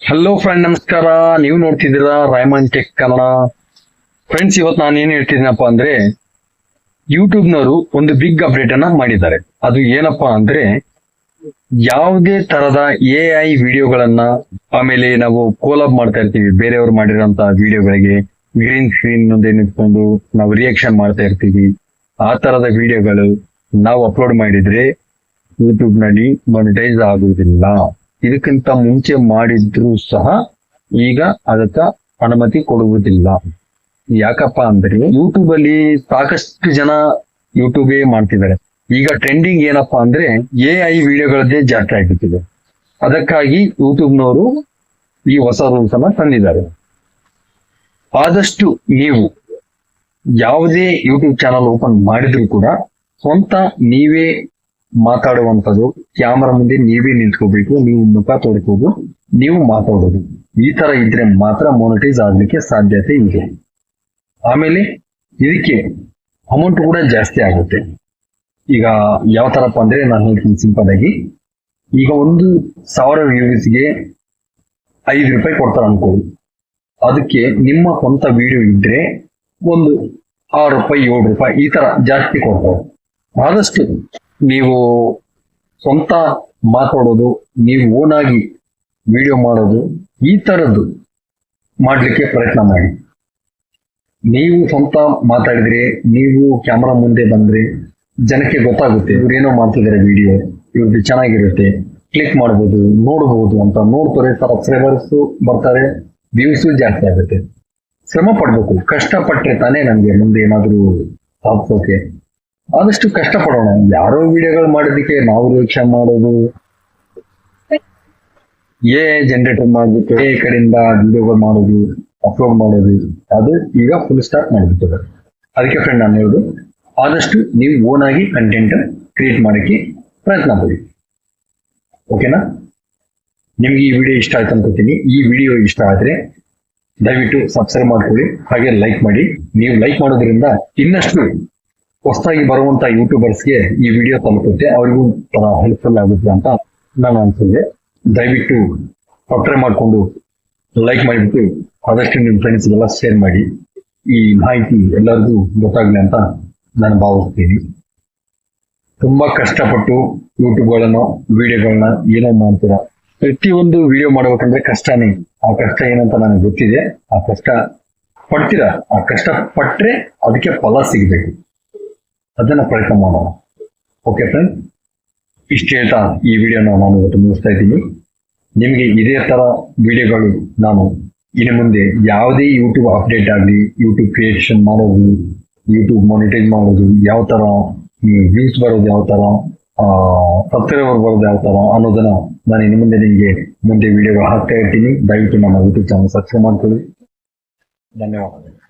Hello friend ನಮಸ್ಕಾರ. ನೀವು ನೋಡ್ತಿದ್ದೀರಾ ರಾಯಮನ್ ಟೆಕ್ ಕನ್ನಡ. ಫ್ರೆಂಡ್ಸ್ ಇವತ್ತು ನಾನು ಏನು ಹೇಳ್ತಿದ್ದೀನಪ್ಪ ಅಂದ್ರೆ, ಯೂಟ್ಯೂಬ್ನವರು ಒಂದು ಬಿಗ್ ಅಪ್ಡೇಟ್ ಅನ್ನ ಮಾಡಿದ್ದಾರೆ. ಅದು ಏನಪ್ಪಾ ಅಂದ್ರೆ, ಯಾವುದೇ ತರದ ಎ ಐ ವಿಡಿಯೋಗಳನ್ನ ಆಮೇಲೆ ನಾವು ಕೋಲಪ್ ಮಾಡ್ತಾ ಇರ್ತೀವಿ. ಬೇರೆಯವರು ಮಾಡಿರೋಂತ ವಿಡಿಯೋಗಳಿಗೆ ಗ್ರೀನ್ ಸ್ಕ್ರೀನ್ ಮುಂದೆ ನಿಂತ್ಕೊಂಡು ನಾವು ರಿಯಾಕ್ಷನ್ ಮಾಡ್ತಾ ಇರ್ತೀವಿ. ಆ ತರದ ವಿಡಿಯೋಗಳು ನಾವು ಅಪ್ಲೋಡ್ ಮಾಡಿದ್ರೆ ಯೂಟ್ಯೂಬ್ನಲ್ಲಿ ಮಾನಿಟೈಸ್ ಆಗುವುದಿಲ್ಲ. ಇದಕ್ಕಿಂತ ಮುಂಚೆ ಮಾಡಿದ್ರು ಸಹ ಈಗ ಅದಕ್ಕ ಅನುಮತಿ ಕೊಡುವುದಿಲ್ಲ. ಯಾಕಪ್ಪ ಅಂದ್ರೆ ಯೂಟ್ಯೂಬ್ ಅಲ್ಲಿ ಸಾಕಷ್ಟು ಜನ ಯೂಟ್ಯೂಬೇ ಮಾಡ್ತಿದ್ದಾರೆ. ಈಗ ಟ್ರೆಂಡಿಂಗ್ ಏನಪ್ಪಾ ಅಂದ್ರೆ ಎ ಐ ವಿಡಿಯೋಗಳದ್ದೇ ಜಾಸ್ತಿ ಆಗಿಬಿಟ್ಟಿದೆ. ಅದಕ್ಕಾಗಿ ಯೂಟ್ಯೂಬ್ನವರು ಈ ಹೊಸ ರೂಲ್ಸ್ ಅನ್ನ ತಂದಿದ್ದಾರೆ. ಆದಷ್ಟು ನೀವು ಯಾವುದೇ ಯೂಟ್ಯೂಬ್ ಚಾನಲ್ ಓಪನ್ ಮಾಡಿದ್ರು ಕೂಡ ಸ್ವಂತ ನೀವೇ ಮಾತಾಡುವಂಥದ್ದು. ಕ್ಯಾಮರಾ ಮುಂದೆ ನೀವೇ ನಿಂತ್ಕೋಬೇಕು, ನೀವು ಮುಖ ತೊಡ್ಕೋದು ನೀವು ಮಾತಾಡೋದು. ಈ ತರ ಇದ್ರೆ ಮಾತ್ರ ಮೊನಿಟೈಸ್ ಆಗ್ಲಿಕ್ಕೆ ಸಾಧ್ಯತೆ ಇದೆ. ಆಮೇಲೆ ಇದಕ್ಕೆ ಅಮೌಂಟ್ ಕೂಡ ಜಾಸ್ತಿ ಆಗುತ್ತೆ. ಈಗ ಯಾವ ತರಪ್ಪ ಅಂದ್ರೆ ನಾನು ಹೇಳ್ತೀನಿ ಸಿಂಪಲ್ ಆಗಿ. ಈಗ ಒಂದು ಸಾವಿರ ವ್ಯೂಸ್ಗೆ ಐದು ರೂಪಾಯಿ ಕೊಡ್ತಾರೆ ಅನ್ಕೊಳ್ಳಿ. ಅದಕ್ಕೆ ನಿಮ್ಮ ಸ್ವಂತ ವಿಡಿಯೋ ಇದ್ರೆ ಒಂದು ಆರು ರೂಪಾಯಿ, ಏಳು ರೂಪಾಯಿ ಈ ತರ ಜಾಸ್ತಿ ಕೊಡ್ತಾರೆ. ಆದಷ್ಟು ನೀವು ಸ್ವಂತ ಮಾತಾಡೋದು, ನೀವು ಓನಾಗಿ ವಿಡಿಯೋ ಮಾಡೋದು, ಈ ಥರದ್ದು ಮಾಡ್ಲಿಕ್ಕೆ ಪ್ರಯತ್ನ ಮಾಡಿ. ನೀವು ಸ್ವಂತ ಮಾತಾಡಿದ್ರೆ, ನೀವು ಕ್ಯಾಮ್ರಾ ಮುಂದೆ ಬಂದ್ರೆ ಜನಕ್ಕೆ ಗೊತ್ತಾಗುತ್ತೆ ಇವ್ರೇನೋ ಮಾಡ್ತಿದ್ದಾರೆ ವಿಡಿಯೋ ಇವ್ರದ್ದು ಚೆನ್ನಾಗಿರುತ್ತೆ ಕ್ಲಿಕ್ ಮಾಡ್ಬೋದು, ನೋಡ್ಬೋದು ಅಂತ ನೋಡ್ತಾರೆ ಸಬ್ಸ್ಕ್ರೈಬರ್ಸ್ ಬರ್ತಾರೆ ವ್ಯೂಸು ಜಾಸ್ತಿ ಆಗುತ್ತೆ. ಶ್ರಮ ಪಡ್ಬೇಕು ಕಷ್ಟಪಟ್ಟರೆ ತಾನೇ ನಮ್ಗೆ ಮುಂದೆ ಏನಾದರೂ ಸಾಧಿಸೋಕೆ. ಆದಷ್ಟು ಕಷ್ಟ ಪಡೋಣ ಯಾರೋ ವಿಡಿಯೋಗಳು ಮಾಡೋದಕ್ಕೆ ನಾವು ರಿಯಾಕ್ಷನ್ ಮಾಡೋದು. ಏ ಜನರೇಟರ್ ಮಾಡ್ಬಿಟ್ಟು, ಏ ಕಡೆಯಿಂದ ವಿಡಿಯೋಗಳು ಮಾಡೋದು ಅಪ್ಲೋಡ್ ಮಾಡೋದು, ಅದು ಈಗ ಫುಲ್ ಸ್ಟಾರ್ಟ್ ಮಾಡಿಬಿಟ್ಟಿದೆ. ಅದಕ್ಕೆ ಫ್ರೆಂಡ್ ನಾನು ಹೇಳೋದು, ಆದಷ್ಟು ನೀವು ಓನ್ ಆಗಿ ಕಂಟೆಂಟ್ ಕ್ರಿಯೇಟ್ ಮಾಡೋಕ್ಕೆ ಪ್ರಯತ್ನ ಪಡಿ. ಓಕೆನಾ ನಿಮ್ಗೆ ಈ ವಿಡಿಯೋ ಇಷ್ಟ ಆಯ್ತು ಅನ್ಕೋತೀನಿ. ಈ ವಿಡಿಯೋ ಇಷ್ಟ ಆದ್ರೆ ದಯವಿಟ್ಟು ಸಬ್ಸ್ಕ್ರೈಬ್ ಮಾಡ್ಕೊಳ್ಳಿ. ಹಾಗೆ ಲೈಕ್ ಮಾಡಿ. ನೀವು ಲೈಕ್ ಮಾಡೋದ್ರಿಂದ ಇನ್ನಷ್ಟು ಹೊಸದಾಗಿ ಬರುವಂತ ಯೂಟ್ಯೂಬರ್ಸ್ಗೆ ಈ ವಿಡಿಯೋ ತಲುಪುತ್ತೆ. ಅವರಿಗೂ ಹೆಲ್ಪ್ಫುಲ್ ಆಗುತ್ತೆ ಅಂತ ನಾನು ಅನ್ಸಿದೆ ದಯವಿಟ್ಟು ಸಬ್ಸ್ಕ್ರೈಬ್ ಮಾಡಿಕೊಂಡು ಲೈಕ್ ಮಾಡಿಬಿಟ್ಟು ಆದಷ್ಟು ನಿಮ್ಮ ಫ್ರೆಂಡ್ಸ್ಗೆಲ್ಲ ಶೇರ್ ಮಾಡಿ. ಈ ಮಾಹಿತಿ ಎಲ್ಲರಿಗೂ ಗೊತ್ತಾಗ್ಲಿ ಅಂತ ನಾನು ಭಾವಿಸ್ತೀನಿ. ತುಂಬಾ ಕಷ್ಟಪಟ್ಟು ಯೂಟ್ಯೂಬ್ಗಳನ್ನು ವಿಡಿಯೋಗಳನ್ನ ಏನೋ ಮಾಡ್ತೀರಾ? ಪ್ರತಿಯೊಂದು ವಿಡಿಯೋ ಮಾಡ್ಬೇಕಂದ್ರೆ ಕಷ್ಟನೇ. ಆ ಕಷ್ಟ ಏನಂತ ನನಗೆ ಗೊತ್ತಿದೆ. ಆ ಕಷ್ಟ ಪಡ್ತೀರಾ? ಆ ಕಷ್ಟ ಪಟ್ರೆ ಅದಕ್ಕೆ ಫಲ ಸಿಗಬೇಕು. ಅದನ್ನ ಪ್ರಯತ್ನ ಮಾಡೋಣ. ಓಕೆ ಫ್ರೆಂಡ್ ಇಷ್ಟು ಹೇಳ್ತಾ ಈ ವಿಡಿಯೋನ ನಾನು ಇವತ್ತು ಮುಗಿಸ್ತಾ ಇದ್ದೀನಿ. ನಿಮಗೆ ಇದೇ ಥರ ವಿಡಿಯೋಗಳು ನಾನು ಇನ್ನು ಮುಂದೆ ಯಾವುದೇ ಯೂಟ್ಯೂಬ್ ಅಪ್ಡೇಟ್ ಆಗಲಿ ಯೂಟ್ಯೂಬ್ ಕ್ರಿಯೇಷನ್ ಮಾಡೋದು ಯೂಟ್ಯೂಬ್ ಮಾನಿಟೈಸ್ ಮಾಡೋದು ಯಾವ ಥರ ವ್ಯೂಸ್ ಬರೋದು ಯಾವ ಥರ ಸಬ್ಸ್ಕ್ರೈಬರ್ ಬರೋದು ಯಾವ ಥರ ಅನ್ನೋದನ್ನು ನಾನು ಇನ್ನು ಮುಂದೆ ನಿಮಗೆ ಮುಂದೆ ವಿಡಿಯೋಗಳು ಹಾಕ್ತಾ ಇರ್ತೀನಿ. ದಯವಿಟ್ಟು ನಮ್ಮ ಯೂಟ್ಯೂಬ್ ಚಾನಲ್ ಸಬ್ಸ್ಕ್ರೈಬ್ ಮಾಡ್ಕೊಳ್ಳಿ. ಧನ್ಯವಾದಗಳು.